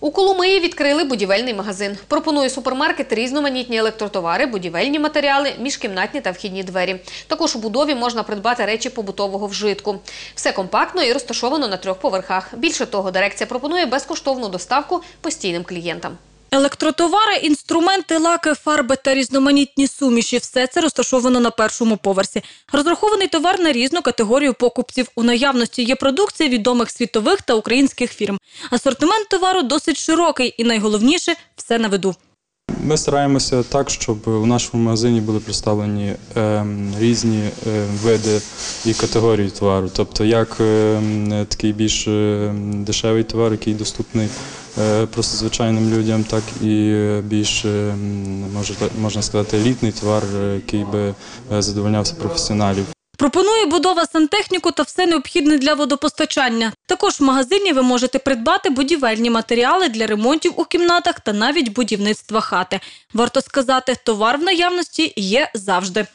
У Коломиї відкрили будівельний магазин. Пропонує супермаркет різноманітні електротовари, будівельні матеріали, міжкімнатні та вхідні двері. Також у будові можна придбати речі побутового вжитку. Все компактно і розташовано на трьох поверхах. Більше того, дирекція пропонує безкоштовну доставку постійним клієнтам. Електротовари, інструменти, лаки, фарби та різноманітні суміші – все це розташовано на першому поверсі. Розрахований товар на різну категорію покупців. У наявності є продукція відомих світових та українських фірм. Асортимент товару досить широкий і найголовніше – все на виду. Ми стараємося так, щоб у нашому магазині були представлені ем, різні е, види і категорії товару. Тобто, як ем, такий більш ем, дешевий товар, який доступний просто звичайним людям, так і е, більш може, можна сказати елітний товар, е, який би е, задовольнявся професіоналів. Пропонує будова сантехніку та все необхідне для водопостачання. Також в магазині ви можете придбати будівельні матеріали для ремонтів у кімнатах та навіть будівництва хати. Варто сказати, товар в наявності є завжди.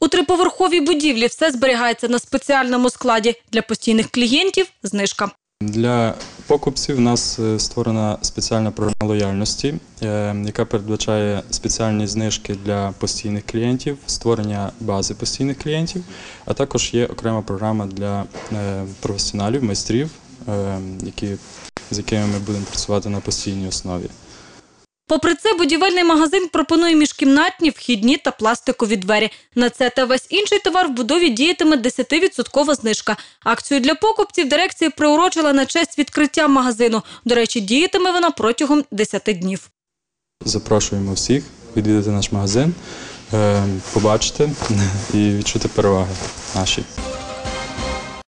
У триповерховій будівлі все зберігається на спеціальному складі. Для постійних клієнтів – знижка. Для покупців у нас е, створена спеціальна програма лояльності, е, яка передбачає спеціальні знижки для постійних клієнтів, створення бази постійних клієнтів, а також є окрема програма для е, професіоналів, майстрів, які, з якими ми будемо працювати на постійній основі. Попри це, будівельний магазин пропонує міжкімнатні, вхідні та пластикові двері. На це та весь інший товар в будові діятиме 10% знижка. Акцію для покупців дирекція приурочила на честь відкриття магазину. До речі, діятиме вона протягом 10 днів. Запрошуємо всіх відвідати наш магазин, е, побачити і відчути переваги наші.